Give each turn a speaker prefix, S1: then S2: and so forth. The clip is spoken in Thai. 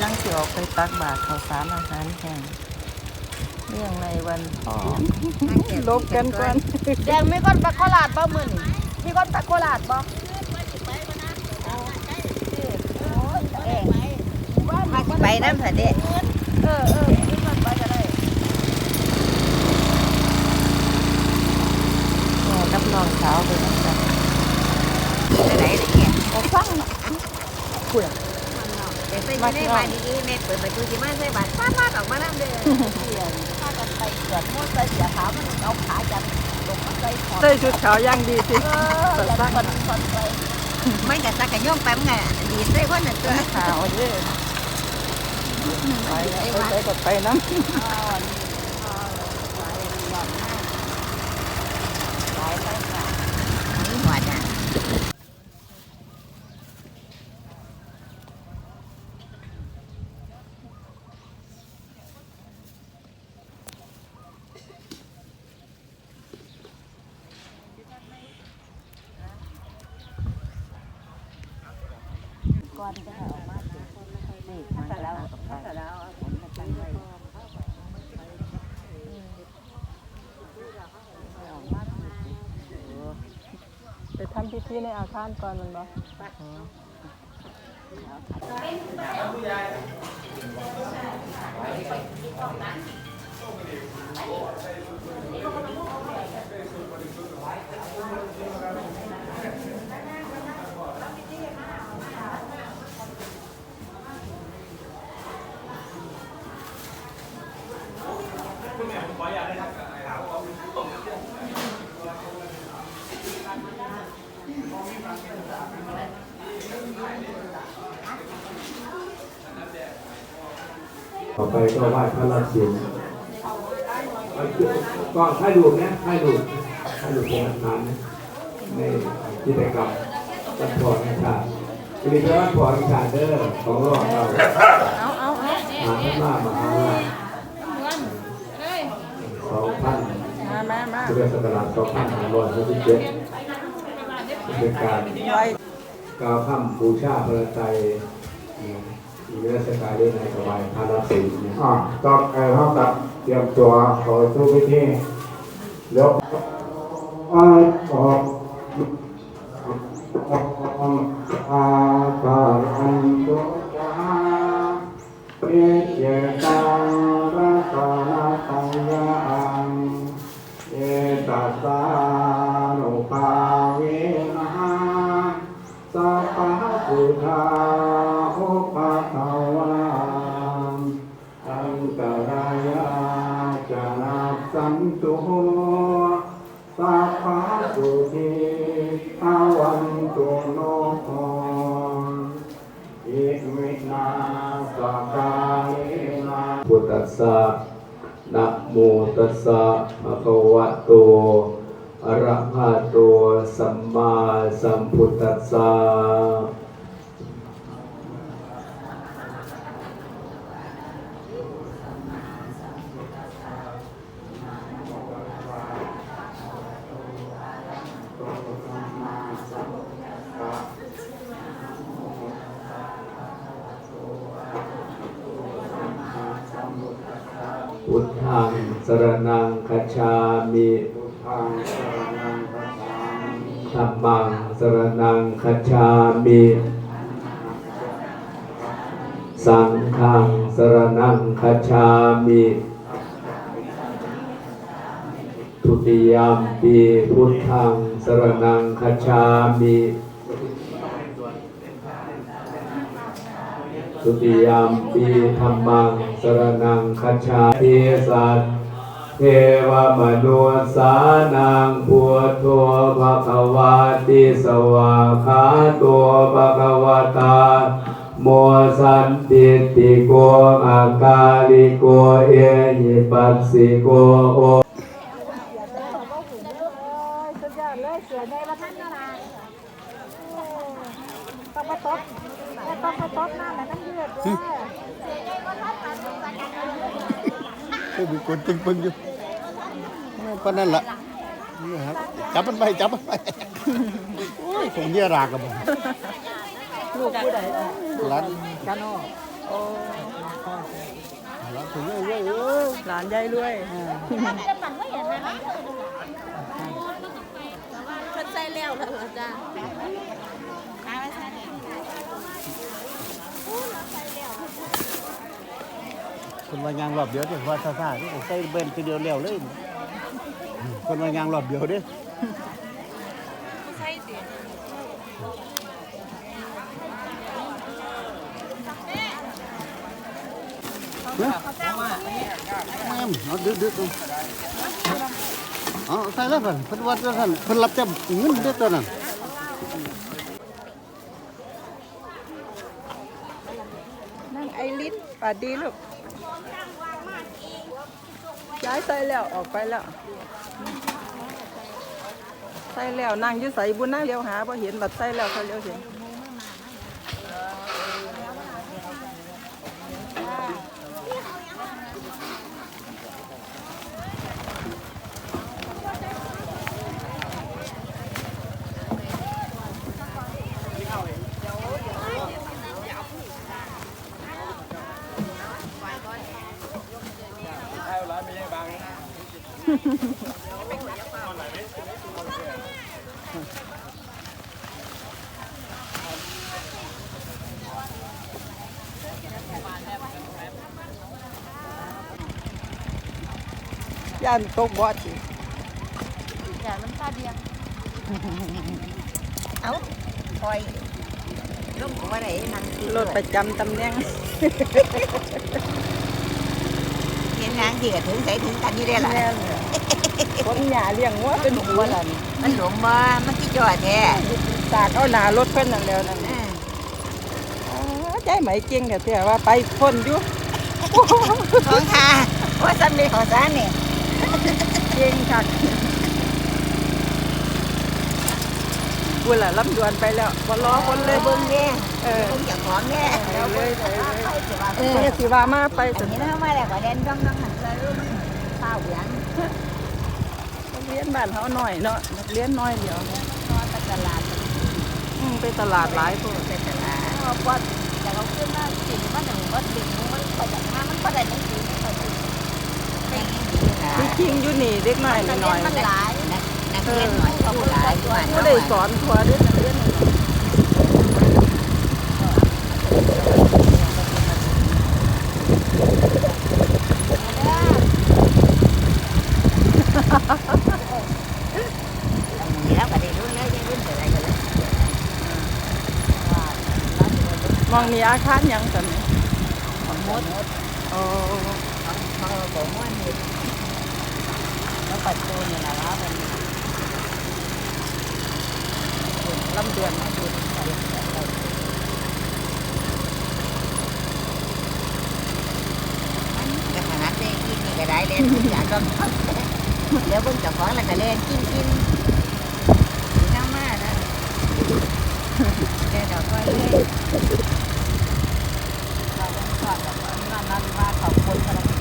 S1: ำลังสิออกไปตักบาตรข้าวสารอาหารแห้งเนื่องในวันพ่อลบกันก่อน
S2: แดงมีคนไปโคราชบ่มื้อนี่มีคนไปโคราชบ่มาสิไปนำซะเด้เออเออมีคนไปก็ได้
S1: แม่กับน้องสาวไปนั่งกัน
S2: ไปไหนล่ะเนี่ย
S1: ก็ฟังน่ะคุย
S2: เดี๋ยวใส่อยู่ในบ้านดีๆแม่เปิดประตูสิมาใส่บ้านป้ามาออกมานำเด้อเสียนพากันไปเกิดมดใส่เสียขาวมันเอาขาจับลงมาใส่ขอ
S1: ใส่ชุดขาวอย่างดีสิ
S2: เอออย่าคนคนไปไม่กะซักกะย่อมไปมันก็ดีใส่คนน่ะตัว
S1: ขาวเด้อไปแล้วไปก็ไปน้ำ
S2: อ่อนอ่อนไปหย่อนหน้าไปไปค่ะนี่หัวจ้ะ ก่อนจะออกมาสิถ้าเราถ้าเราเอาผมมาตั้งไว้
S1: ไปทำพิธีในอาคารก่อนมันบ่
S3: ต่อไปก็ไหว้พระราชินีก็ให้ดูนะให้ดูให้ดูปเป็นอาหารนะในกิจกรรมจัดพอในชาติกิจกรรมพอในชาติเด้อของรอบเรา
S1: เอาเอาเอา
S3: หาท่ามามหาราสองพัน
S1: มามามา
S3: พุทธศักราชสองพันห้าร้อยหกสิบเจ็ดเป็นการ
S1: ไว้
S3: กล่าวคำบูชาพระไตร มีราชการเรื่องในถวายพระราศีเนี่ย
S4: อ่าต้องเอ่อเท่ากับเตรียมตัวขอสู้พิธียกอ่าออกอาตาอันตุจาเอเจตังรัตนาตังยังเอตัสสานุภาเวนะสัพพะพุทธา นาสกาเลนา
S3: พุทธัสสะนะโมตัสสะภะคะวะโตอะระหะโตสัมมาสัมพุทธัสสะ พุทธังสรนังคัจฉามิ
S4: ทางสรนังพระสามิ
S3: ธัมมังสรนังคัจฉามิสังฆังสรนังคัจฉามิทุติยามปีพุทธังสรนังคัจฉามิ ทุติยามปีธรรมังสรนังคัจฉามิสัตเทวมนุสานังพุทโธภะคะวาติสวาคาโตภะคะวตาโมสันติติโกอากาลิโกเอหิปัสสิโกโอ
S2: เสือในวัฒนธรรมต้องมาตบ ต้องมาตบหน้าแล้วต้องเยือดด้วย
S5: เฮ้ยมีคนตึงปึงอยู่ก็นั่นแหละนี่ครับจับมันไปจับมันไปโอ้ยผมเยี่ยรากกับผม
S1: ลูกผู้ใดอะ
S5: ร้าน
S1: กันอโอ้
S5: แล้วถึงเรื่อยๆเออ
S1: หลานยายรวย
S6: คนใส่แล้วแล้วจ้า
S5: คนว่ายางรอบเดียวเด้ว่าซ่าๆนี่ใส่เบิ้นทีเดียวแล้วเลยคนว่ายางรอบเดียวเด้แม่เอาดึกดึกเอาใส่แล้วกันเพิ่นวัดแล้วกันเพิ่นรับแต่เงินเด้อตัวนั้น
S1: นั่งไอริ สปาดีลูกย้ายใส่แล้วออกไปแล้ว ใส่แล้วนั่งยืดใส่บุญนั่งเลี้ยวหาพอเห็นบัดใส่แล้วเขาเลี้ยวเห็น ย่านตกบอดสิ
S6: อย่ามันค่าเดียงเอ้าคอยลงว่าไหนนั่งกิน
S1: รถประจำตำแหน่ง
S6: เห็นนางที่ก็ถึงใส่ถึงกันอยู่ได้ล่ะ
S1: แม่นเนี่ยคนหยาเลี้ยงวัวเป็นหัวล่ะนี่
S6: มันหลงบ่มันที่จอดแท้
S1: ตากเอาหนารถเพิ่นนั่นแล้วนั่น
S6: เออ
S1: อ้าใจไหมเก่งแต่เสียว่าไปคนอยู่
S6: ของทาว่าซ้ำเลยของซานนี่
S1: เก่งคักกูล่ะลำดวนไปแล้วบ่รอคนเลย
S6: เบิ่งเด้
S1: เออ
S6: เบิ่งจากของเด้
S1: ไปเลยไปเลย
S6: เอ
S1: เอ
S6: อ
S1: อสิว่ามาไป
S6: อั
S1: ส
S6: นนี้นะมาแล้วก็เด่นต้องต้องหันเลยข้าวเหวียง
S1: นักเรียนบ้านเฮาน้อยเนาะนักเรียนน้อยเดียวน
S6: อนตลาด
S1: อืมไปตลาดหลายพวก
S6: ไปตลาดวัดแต่เขาขึ้นมาสิ่งมันหนึ่งวัดดิ่งมันประดับมามันประดับหนังสือไม่ประดับแม่งดีหลา
S1: ที่
S6: ย
S1: จริงอยู่นี่เด็กน้อยน้อย
S6: มันหลายนักเรียนหน่อยเขาหลายกว่า
S1: ๆบ่ได้สอนทัวเด้อนักเรียนน้อย
S6: แล้วก็ได้รู้แล้วยังรุ่นอะไรกันแล้ว
S1: มองนี่อาคารหยังซั่นนี่
S6: ของมด
S1: อ๋อ
S6: ของของของม้วนนี่ แล้วปัดโตเนี่ยนะละเป็น
S1: ลำเดือนมาดู
S6: ก็ขนาเล่นกินนี่ก็ได้เล่นอยากก็เดี๋ยวเพิ่งจะของแล้วก็เล่นกินกินน้ำมากนะแค่ดอกก็เล่น
S2: เราต้องสอนแบบนั้นว่าขอบคุณสำหรับ